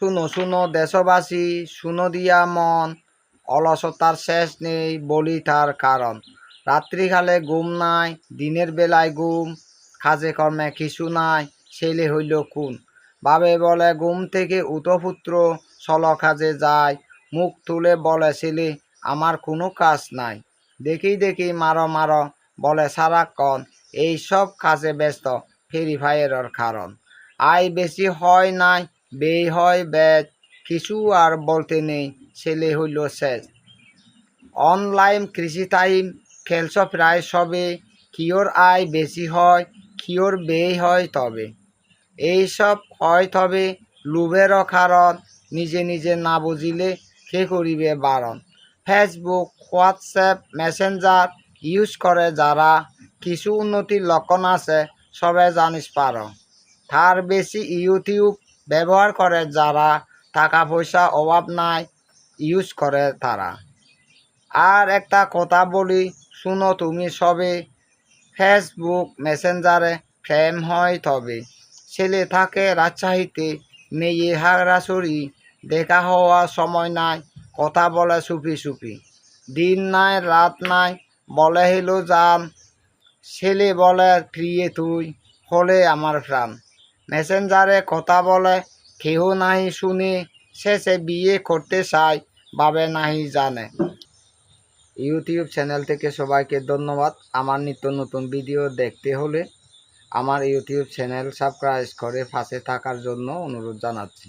শুনো শুনো দেশবাসী, শুনো দিয়া মন। অলসতার শেষ নেই বলি তার কারণ। রাত্রিকালে ঘুম নাই, দিনের বেলায় ঘুম। কাজে কর্মে কিছু নাই, ছেলে হইল কোন বাবে বলে, ঘুম থেকে উতপুত্র চল কাজে যায় মুখ তুলে বলে, ছেলে, আমার কোনো কাজ নাই। দেখি দেখি, মারো মারো, বলে সারাক্ষণ এই সব কাজে ব্যস্ত, ফেরি ফায়ারের কারণ। আয়, বেশি হয় নাই বেই হয় ব্যাচ কিছু আর বলতে নেই, ছেলে হইল শেষ। অনলাইন কৃষি টাইম খেলছ প্রায় সবে, কিওর আয় বেশি হয়, কিওর ব্যয় হয় তবে। এইসব হয় তবে লোভেরও কারণ, নিজে নিজে না বুঝিলে কে করিবে বারণ। ফেসবুক, হোয়াটসঅ্যাপ, মেসেঞ্জার ইউজ করে যারা কিছু উন্নতির লক্ষণ আছে, সবে জানিস পারো। তার বেশি ইউটিউব ব্যবহার করে যারা টাকা পয়সা অভাব নাই ইউজ করে তারা। আর একটা কথা বলি, শুনো তুমি সবে ফেসবুক মেসেঞ্জারে প্রেম হয় তবে। ছেলে থাকে রাজশাহীতে, মেয়ে হাগরাছড়ি দেখা হওয়ার সময় নাই, কথা বলে চুপি চুপি দিন নাই, রাত নাই, বলে হইল যান ছেলে বলে প্রিয়ে তুই, হলে আমার প্রাণ। মেসেঞ্জারে কথা বলে, কেহ নাহি শুনে শেষে বিয়ে করতে চায়, বাবে নাহি জানে। ইউটিউব চ্যানেল থেকে সবাইকে ধন্যবাদ। আমার নিত্য নতুন ভিডিও দেখতে হলে আমার ইউটিউব চ্যানেল সাবস্ক্রাইব করে পাশে থাকার জন্য অনুরোধ জানাচ্ছি।